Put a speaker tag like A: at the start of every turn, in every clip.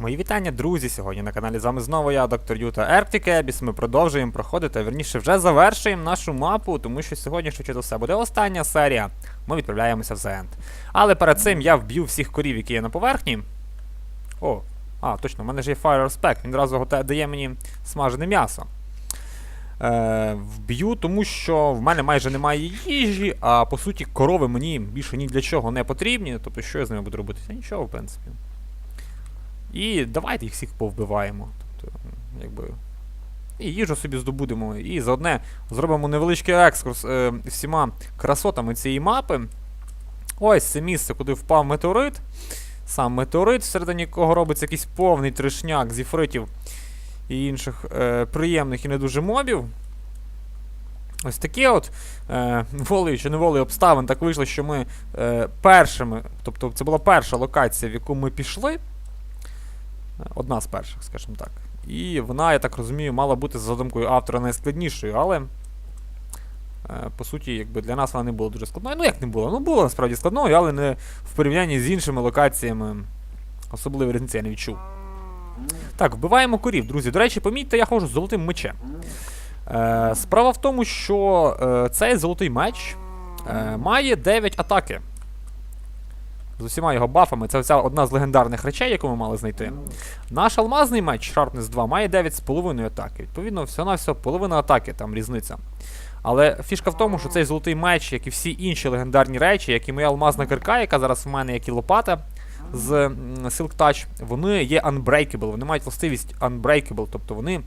A: Мої вітання, друзі! Сьогодні на каналі з вами знову я, доктор Юта Арктик Ми продовжуємо проходити, а вірніше вже завершуємо нашу мапу, тому що сьогодні, швидше за все, буде остання серія. Ми відправляємося в End. Але перед цим я вб'ю всіх корів, які є на поверхні. О, а, точно, в мене ж є Fire Respect, він одразу дає мені смажене м'ясо. Е, вб'ю, тому що в мене майже немає їжі, а по суті корови мені більше ні для чого не потрібні. Тобто, що я з ними буду робити? Нічого, в принципі. І давайте їх всіх повбиваємо. Тобто, якби. І їжу собі здобудемо. І заодне зробимо невеличкий екскурс е, всіма красотами цієї мапи. Ось це місце, куди впав метеорит. Сам метеорит, всередині якого робиться якийсь повний трешняк з іфритів і інших е, приємних і не дуже мобів. Ось таке от е, волею чи не волею обставин так вийшло, що ми е, першими, тобто це була перша локація, в яку ми пішли. Одна з перших, скажімо так. І вона, я так розумію, мала бути за задумкою автора найскладнішою, але. е, По суті, якби для нас вона не була дуже складною. Ну як не було? Ну було насправді складною, але не в порівнянні з іншими локаціями. Особливої різниці я не відчув. Так, вбиваємо корів, друзі. До речі, помітьте, я ходжу з золотим мечем. Е, справа в тому, що е, цей золотий меч е, має 9 атаки. З усіма його бафами. Це оця одна з легендарних речей, яку ми мали знайти. Наш алмазний меч Sharpness 2 має 9,5 атаки. Відповідно, всього на все половина атаки, там різниця. Але фішка в тому, що цей золотий меч, як і всі інші легендарні речі, як і моя алмазна кирка, яка зараз в мене, як і лопата з Silk Touch, вони є unbreakable, вони мають властивість unbreakable, тобто вони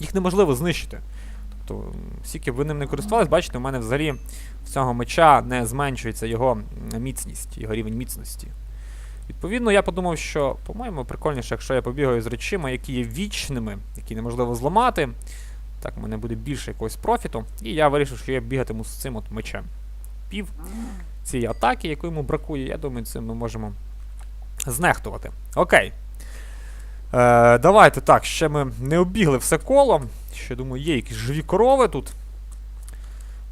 A: їх неможливо знищити. Тобто, скільки б ви ним не користувались, бачите, у мене взагалі в цього меча не зменшується його міцність, його рівень міцності. Відповідно, я подумав, що, по-моєму, прикольніше, якщо я побігаю з речима, які є вічними, які неможливо зламати. Так, у мене буде більше якогось профіту. І я вирішив, що я бігатиму з цим от мечем. Пів цієї атаки, якої йому бракує, я думаю, цим ми можемо знехтувати. Окей. Е, давайте так, ще ми не обігли все коло. Ще думаю, є якісь живі корови тут.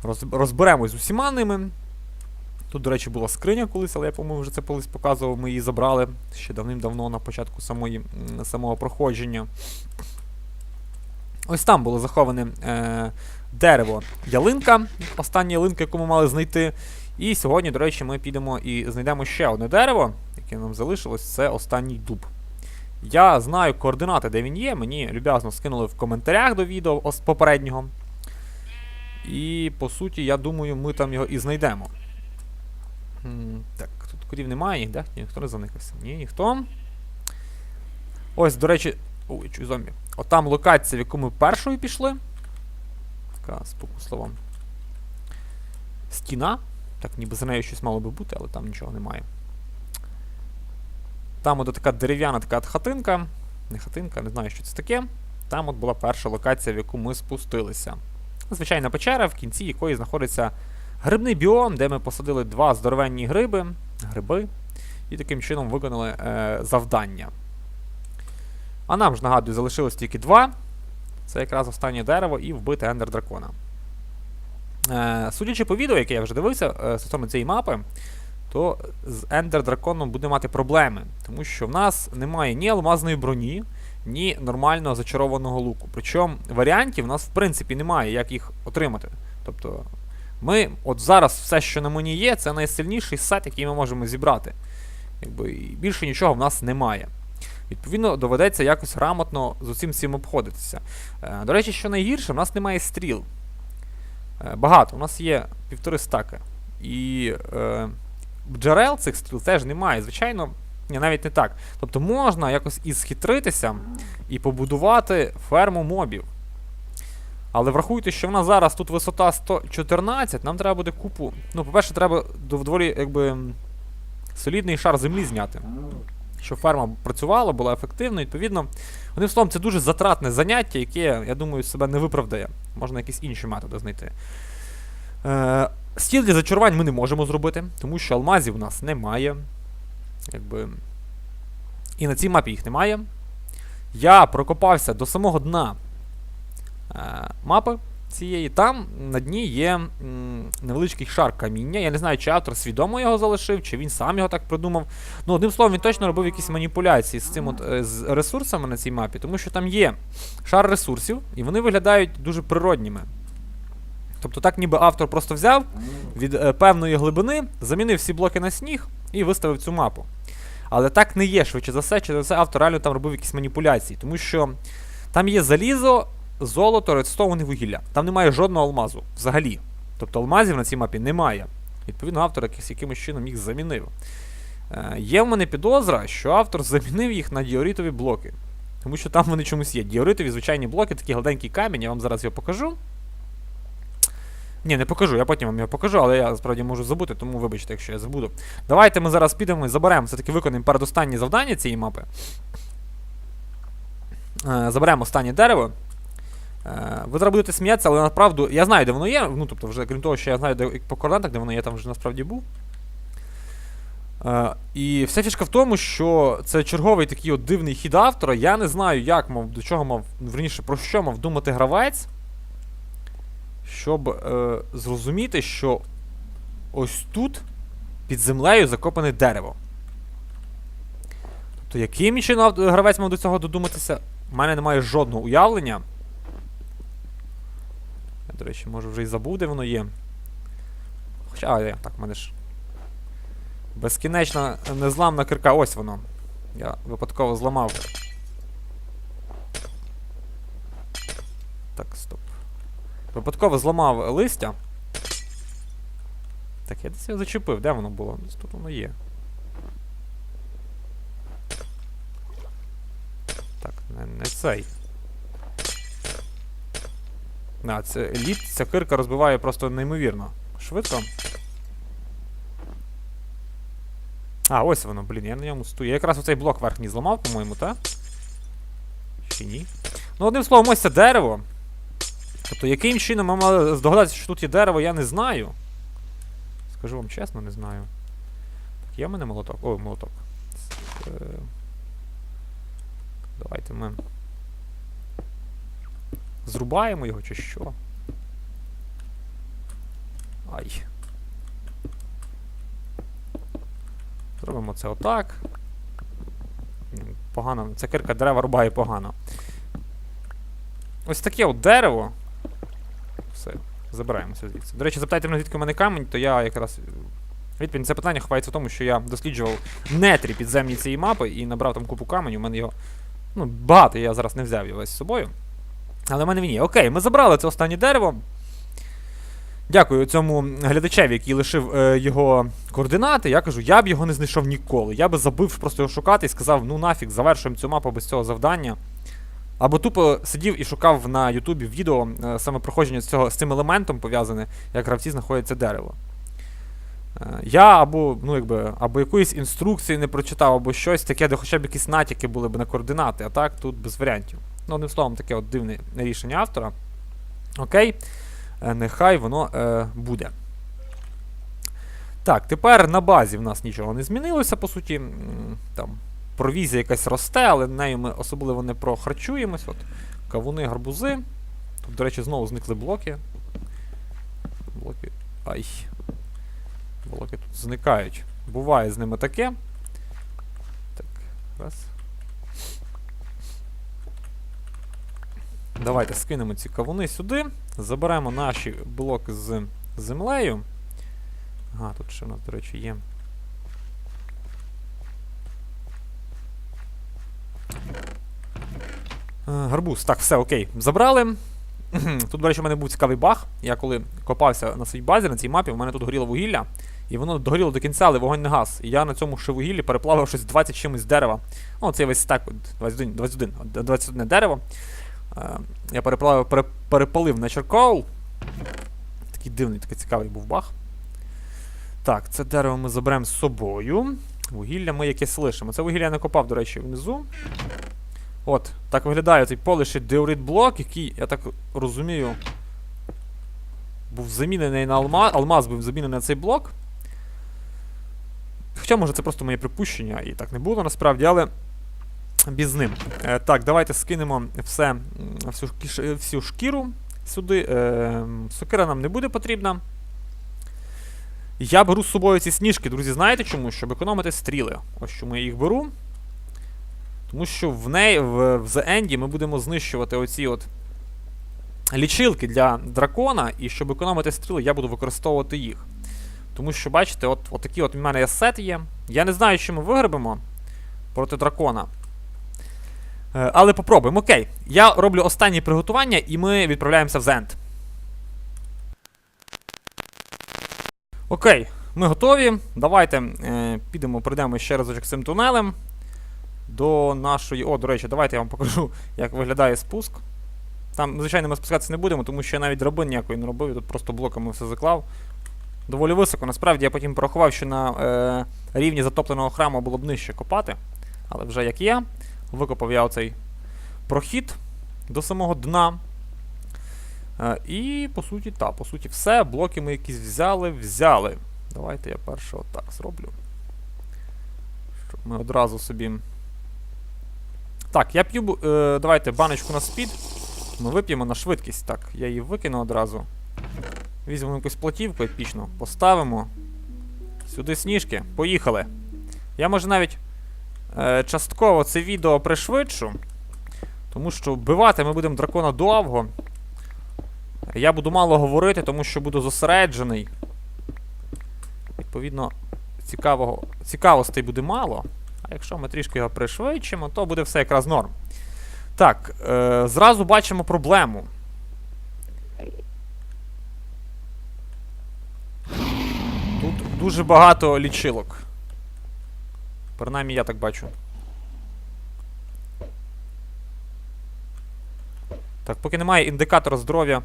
A: Роз, розберемось з усіма ними. Тут, до речі, була скриня колись, але я, по-моєму, вже це колись показував. Ми її забрали ще давним-давно на початку самої, самого проходження. Ось там було заховане е, дерево ялинка. Остання ялинка, яку ми мали знайти. І сьогодні, до речі, ми підемо і знайдемо ще одне дерево, яке нам залишилось, це останній дуб. Я знаю координати, де він є. Мені люб'язно скинули в коментарях до відео попереднього. І по суті, я думаю, ми там його і знайдемо. Так, тут корів немає ніде, ніхто не заникався. Ні, ніхто. Ось, до речі. Ой, чую зомбі. Отам локація, в яку ми першою пішли. Така спокуслова. Стіна. Так, ніби за нею щось мало би бути, але там нічого немає. Там от така дерев'яна така от хатинка. Не хатинка, не знаю, що це таке. Там от була перша локація, в яку ми спустилися. Звичайна печера, в кінці якої знаходиться грибний біом, де ми посадили два здоровенні гриби, гриби, і таким чином виконали е, завдання. А нам ж нагадую, залишилось тільки два. Це якраз останнє дерево і вбити Ендер Дракона. Е, судячи по відео, яке я вже дивився е, стосовно цієї мапи, то з Ендер Драконом буде мати проблеми, тому що в нас немає ні алмазної броні, ні нормального зачарованого луку. Причому варіантів в нас в принципі немає, як їх отримати. Тобто, ми от зараз все, що на мені є, це найсильніший сет, який ми можемо зібрати. Якби, і більше нічого в нас немає. Відповідно, доведеться якось грамотно з усім цим обходитися. Е, до речі, що найгірше, в нас немає стріл. Е, багато, у нас є півтори стака. І е, джерел цих стріл теж немає. Звичайно, навіть не так. Тобто можна якось і схитритися і побудувати ферму мобів. Але врахуйте, що в нас зараз тут висота 114, нам треба буде купу. Ну, по-перше, треба доволі якби солідний шар землі зняти. Щоб ферма працювала, була ефективна, відповідно. Одним словом, це дуже затратне заняття, яке, я думаю, себе не виправдає. Можна якісь інші методи знайти. Е, стіл для зачарувань ми не можемо зробити, тому що алмазів у нас немає. Якби. І на цій мапі їх немає. Я прокопався до самого дна е, мапи. цієї, там на дні є невеличкий шар каміння. Я не знаю, чи автор свідомо його залишив, чи він сам його так придумав. Ну, одним словом, він точно робив якісь маніпуляції з цим от, е, з ресурсами на цій мапі, тому що там є шар ресурсів, і вони виглядають дуже природніми. Тобто так ніби автор просто взяв від е, певної глибини, замінив всі блоки на сніг і виставив цю мапу. Але так не є, швидше за все, через це автор реально там робив якісь маніпуляції, тому що там є залізо, золото, редстоун і вугілля. Там немає жодного алмазу взагалі. Тобто алмазів на цій мапі немає. Відповідно, автор якийсь, якимось чином їх замінив. Е, є в мене підозра, що автор замінив їх на діоритові блоки. Тому що там вони чомусь є. Діоритові звичайні блоки, такий гладенький камінь, я вам зараз його покажу. Ні, не покажу, я потім вам його покажу, але я справді можу забути, тому вибачте, якщо я забуду. Давайте ми зараз підемо і заберемо, все-таки виконаємо передостаннє завдання цієї мапи. Е, заберемо останнє дерево. Е, ви зараз будете сміятися, але направду. Я знаю, де воно є. Ну, тобто, вже крім того, що я знаю, де по координатах, де воно є, там вже насправді був. Е, і вся фішка в тому, що це черговий такий от дивний хід автора. Я не знаю, як мав, до чого мав, верніше, про що мав думати гравець, щоб е, зрозуміти, що ось тут під землею закопане дерево. Тобто, яким чином гравець мав до цього додуматися, в мене немає жодного уявлення. Я, до речі, може вже і забув, де воно є. Хоча, а, так, в мене ж. Безкінечна незламна кирка, ось воно. Я випадково зламав. Так, стоп. Випадково зламав листя. Так, я десь його зачепив. Де воно було? Тут воно є. Так, не, не цей. А, це лід, ця кирка розбиває просто неймовірно. Швидко. А, ось воно, блін, я на ньому стою. Я якраз оцей блок верхній зламав, по-моєму, так? Чи ні? Ну, одним словом, ось це дерево. Тобто, яким чином ми мали здогадатися, що тут є дерево, я не знаю. Скажу вам чесно, не знаю. Так, є в мене молоток? Ой, молоток. Е, Давайте ми. Зрубаємо його чи що? Ай. Зробимо це отак. Погано. Ця кирка дерева рубає погано. Ось таке от дерево. Забираємося звідси. До речі, запитайте мене, звідки в мене камінь, то я якраз. е, Відповідь на це питання ховається в тому, що я досліджував нетрі підземні цієї мапи і набрав там купу каменю. У мене його. Ну, багато, я зараз не взяв його весь з собою. Але в мене він є. Окей, ми забрали це останнє дерево. Дякую цьому глядачеві, який лишив е, його координати. Я кажу, я б його не знайшов ніколи. Я би забив просто його шукати і сказав, ну нафіг, завершуємо цю мапу без цього завдання. Або тупо сидів і шукав на Ютубі відео е, саме проходження з, цього, з цим елементом пов'язане, як гравці знаходять це дерево. Е, я або, ну, якби, або якоїсь інструкції не прочитав, або щось таке, де хоча б якісь натяки були б на координати, а так тут без варіантів. Ну, одним словом, таке от дивне рішення автора. Окей. Е, нехай воно е, буде. Так, тепер на базі в нас нічого не змінилося, по суті. Там провізія якась росте, але нею ми особливо не прохарчуємось. От, кавуни, гарбузи. Тут, до речі, знову зникли блоки. Блоки. Ай. Блоки тут зникають. Буває з ними таке. Так, раз. Давайте скинемо ці кавуни сюди. Заберемо наші блоки з землею. Ага, тут ще у нас, до речі, є. Гарбуз. Так, все, окей. Забрали. Тут, до речі, у мене був цікавий баг. Я коли копався на своїй базі, на цій мапі, у мене тут горіло вугілля. І воно догоріло до кінця, але вогонь не гас. І я на цьому ще вугіллі переплавив щось 20 чимось дерева. Ну, цей весь стек, 21, 21, 21 дерево. Е, я переплавив, пере, перепалив на черкол. Такий дивний, такий цікавий був баг. Так, це дерево ми заберемо з собою. Вугілля ми якесь лишимо. Це вугілля я не копав, до речі, внизу. От, так виглядає цей полиший деорит блок, який, я так розумію, був замінений на алмаз. Алмаз був замінений на цей блок. Хоча, може, це просто моє припущення, і так не було насправді, але без ним. Е, так, давайте скинемо все, всю, всю шкіру сюди. Е, сокира нам не буде потрібна. Я беру з собою ці сніжки, друзі, знаєте чому? Щоб економити стріли. Ось чому я їх беру. Тому що в неї, в, в The End ми будемо знищувати оці от лічилки для дракона, і щоб економити стріли, я буду використовувати їх. Тому що, бачите, от, от такий от у мене сет є. Я не знаю, чи ми виграбимо проти дракона. Е, але попробуємо. Окей. Я роблю останні приготування, і ми відправляємося в Зенд. Окей, ми готові. Давайте е, підемо, пройдемо ще разочок цим тунелем. До нашої. О, до речі, давайте я вам покажу, як виглядає спуск. Там, звичайно, ми спускатися не будемо, тому що я навіть драбин ніякої не робив, я тут просто блоками все заклав. Доволі високо. Насправді я потім порахував, що на е, рівні затопленого храму було б нижче копати. Але вже як є, викопав я оцей прохід до самого дна. Е, і по суті, та, по суті, все. Блоки ми якісь взяли, взяли. Давайте я перше отак зроблю. Щоб ми одразу собі. Так, я п'ю. Е, давайте баночку на спід. Ми вип'ємо на швидкість. Так, я її викину одразу. Візьмемо якусь платівку епічну, поставимо. Сюди сніжки. Поїхали. Я може навіть е, частково це відео пришвидшу. Тому що вбивати ми будемо дракона довго. Я буду мало говорити, тому що буду зосереджений. Відповідно, цікавого, цікавостей буде мало. Якщо ми трішки його пришвидшимо, то буде все якраз норм. Так, е, зразу бачимо проблему. Тут дуже багато лічилок. Принаймні я так бачу. Так, поки немає індикатора здоров'я.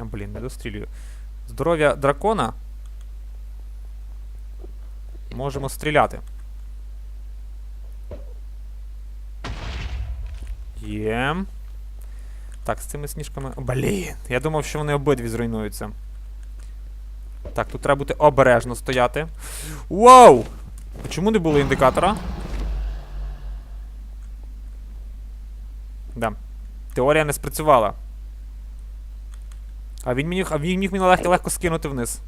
A: Блін, не дострілюю. Здоров'я дракона. Можемо стріляти. Є. Так, з цими сніжками. Блін, я думав, що вони обидві зруйнуються. Так, тут треба бути обережно стояти. Вау! А Чому не було індикатора? Да. Теорія не спрацювала. А він міг, а він міг мене легко, легко скинути вниз.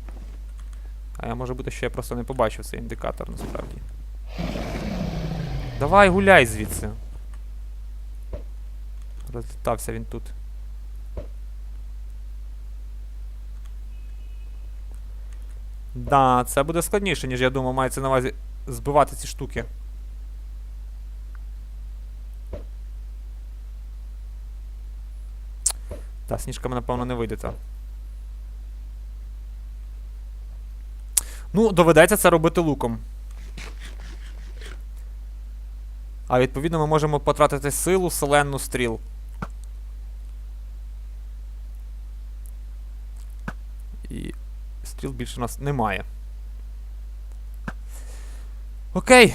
A: А я може бути, що я просто не побачив цей індикатор насправді. Давай гуляй звідси. Розлітався він тут. Да, це буде складніше, ніж я думав, мається на увазі збивати ці штуки. Та, сніжками, напевно, не вийдете. Ну, доведеться це робити луком. А відповідно ми можемо потратити силу селенну стріл. стріл більше у нас немає. Окей.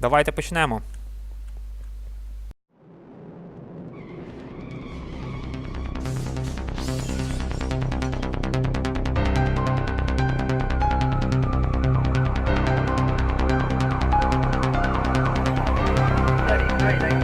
A: Давайте почнемо. Hey, hey, hey.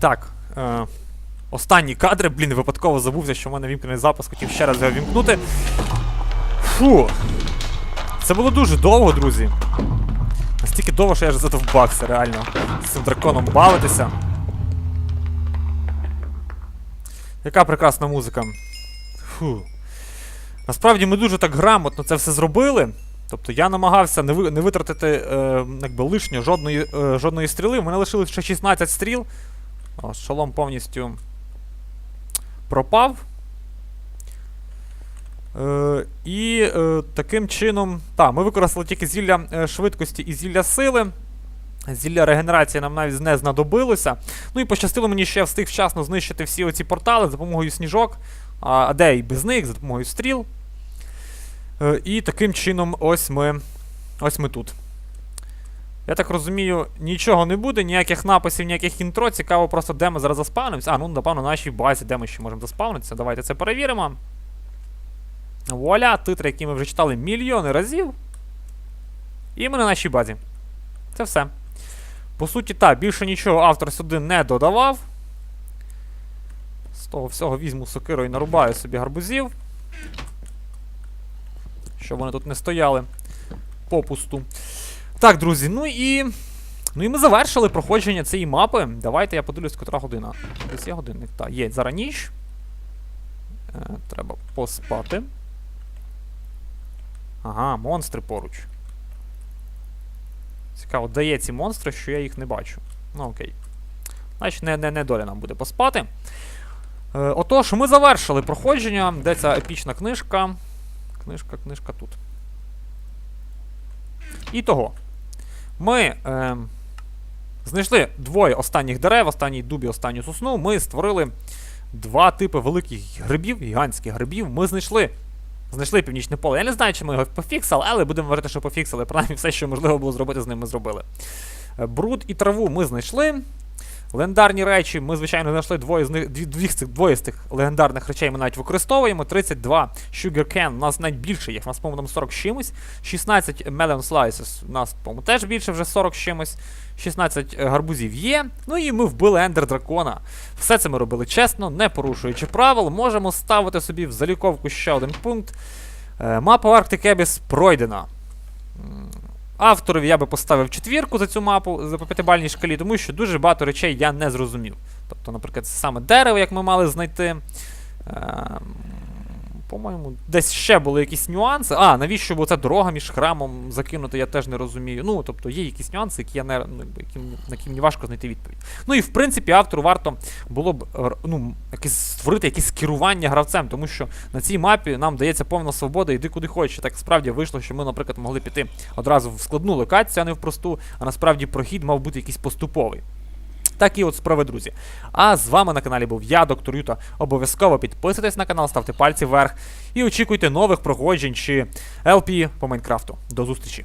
A: Так. Е, останні кадри, блін, випадково забувся, що в мене вімкнений запис, хотів ще раз його вімкнути. Фу. Це було дуже довго, друзі. Настільки довго, що я ж задовбався, реально. З цим драконом бавитися. Яка прекрасна музика. Фу. Насправді ми дуже так грамотно це все зробили. Тобто я намагався не, ви, не витратити е, якби лишньо жодної, е, жодної стріли. У мене лишилось ще 16 стріл. Шолом повністю пропав. Е, і е, таким чином. Так, ми використали тільки зілля е, швидкості і зілля сили. Зілля регенерації нам навіть не знадобилося. Ну і пощастило мені ще встиг вчасно знищити всі оці портали за допомогою сніжок, а, а де і без них, за допомогою стріл. Е, і таким чином ось ми. Ось ми тут. Я так розумію, нічого не буде, ніяких написів, ніяких інтро. Цікаво просто, де ми зараз заспавнимося. А, ну, напевно, на нашій базі, де ми ще можемо заспавнитися. Давайте це перевіримо. Вуаля, титри, які ми вже читали мільйони разів. І ми на нашій базі. Це все. По суті, так, більше нічого автор сюди не додавав. З того всього візьму сокиру і нарубаю собі гарбузів. Щоб вони тут не стояли попусту. Так, друзі, ну і. Ну і ми завершили проходження цієї мапи. Давайте я подивлюсь, котра година. Десь є годинник. Так, є зараз ніч. Е, треба поспати. Ага, монстри поруч. Цікаво, де є ці монстри, що я їх не бачу. Ну окей. Значить, не, не, не доля нам буде поспати. Е, отож, ми завершили проходження. Де ця епічна книжка? Книжка, книжка тут. І того. Ми е, знайшли двоє останніх дерев, останній дубі, останню сосну. Ми створили два типи великих грибів, гігантських грибів. Ми знайшли. Знайшли північне поле. Я не знаю, чи ми його пофіксали, але будемо говорити, що пофіксали. Принаймні все, що можливо було зробити з ним, ми зробили. Е, Бруд і траву ми знайшли. Легендарні речі, ми, звичайно, знайшли двоє з них, дві, з цих, двоє з цих легендарних речей ми навіть використовуємо. 32 Sugar Can, у нас навіть більше їх, у нас, по-моєму, 40 чимось. 16 Melon Slices, у нас, по-моєму, теж більше, вже 40 з чимось. 16 гарбузів є. Ну і ми вбили Ендер Дракона. Все це ми робили чесно, не порушуючи правил. Можемо ставити собі в заліковку ще один пункт. Е, Мапа Arctic Abyss пройдена. М, Авторові я би поставив четвірку за цю мапу за п'ятибальній шкалі, тому що дуже багато речей я не зрозумів. Тобто, наприклад, це саме дерево, як ми мали знайти. По-моєму, десь ще були якісь нюанси. А, навіщо було ця дорога між храмом закинути, я теж не розумію. Ну, тобто є якісь нюанси, які я не, ну, які, на які мені важко знайти відповідь. Ну і в принципі автору варто було б ну, якесь, створити якесь керування гравцем, тому що на цій мапі нам дається повна свобода, йди куди хочеш. Так справді вийшло, що ми, наприклад, могли піти одразу в складну локацію, а не в просту, а насправді прохід мав бути якийсь поступовий. Такі от справи, друзі. А з вами на каналі був я, доктор Юта. Обов'язково підписуйтесь на канал, ставте пальці вверх і очікуйте нових проходжень чи LP по Майнкрафту. До зустрічі!